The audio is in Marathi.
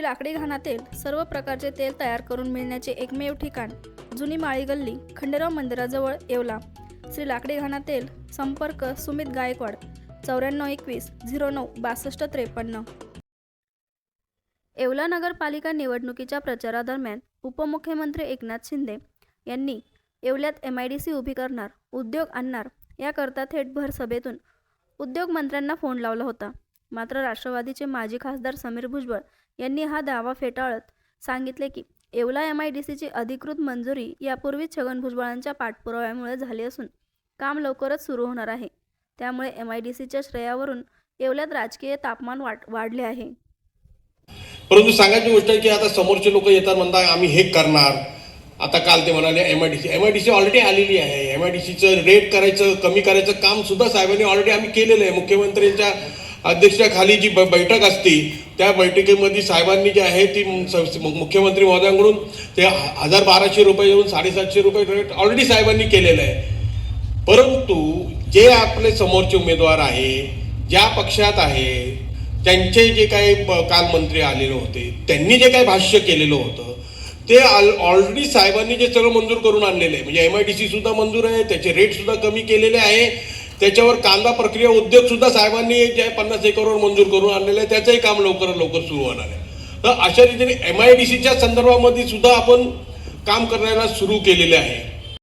श्री लाकडी घाणातील सर्व प्रकारचे तेल तयार करून मिळण्याचे एकमेव ठिकाण जुनी माळी गल्ली खंडेराव मंदिराजवळ येवला. श्री लाकडी घाणातेल संपर्क सुमित गायकवाड चौऱ्याण्णव एकवीस झिरो नऊ बासष्ट त्रेपन्न. येवला नगरपालिका निवडणुकीच्या प्रचारादरम्यान उपमुख्यमंत्री एकनाथ शिंदे यांनी येवल्यात एम आय डी सी उभी करणार उद्योग आणणार याकरता थेट भर सभेतून उद्योगमंत्र्यांना फोन लावला होता. मात्र राष्ट्रवादीचे माजी खासदार समीर भुजबळ यांनी हा दावा फेटाळत सांगितले की येवला एम आय डी सीची अधिकृत मंजुरी यापूर्वीच छगन भुजबळांच्या पाठपुराव्यामुळे झाली असून काम लवकरच सुरू होणार आहे. त्यामुळे एम आय डी सीच्या श्रेयावरून येवल्यात राजकीय तापमान वाट वाढले आहे. परंतु सांगायची गोष्ट आहे की आता समोरचे लोक येतात म्हणतात आम्ही हे करणार. आता काल ते म्हणाले M I D C M I D C already आलेली आहे. एम आय डी सीचं रेट करायचं कमी करायचं काम सुद्धा साहेबांनी ऑलरेडी आम्ही केलेलं आहे. मुख्यमंत्र्यांच्या अध्यक्षाखाली जी ब- बैठक असते त्या बैठकीमध्ये साहेबांनी जे आहे ती मुख्यमंत्री महोदयांकडून ते हजार बाराशे रुपये येऊन साडेसातशे रुपये रेट ऑलरेडी साहेबांनी केलेलं आहे. परंतु जे आपले समोरचे उमेदवार आहे ज्या पक्षात आहे त्यांचे जे काही काल मंत्री आलेले होते त्यांनी जे काही भाष्य केलेलं होतं ते ऑलरेडी साहेबांनी जे सगळं मंजूर करून आणलेलं आहे. म्हणजे एम आय डी सी सुद्धा मंजूर आहे त्याचे रेट सुद्धा कमी केलेले आहे. त्याच्यावर कांदा प्रक्रिया उद्योग सुद्धा साहेबांनी जे आहे पन्नास एकरवर मंजूर करून आणलेलं आहे त्याचंही काम लवकरात लवकर सुरू होणार आहे. तर अशा रीतीने एम आय डी सीच्या संदर्भामध्ये सुद्धा आपण काम करायला सुरू केलेले आहे.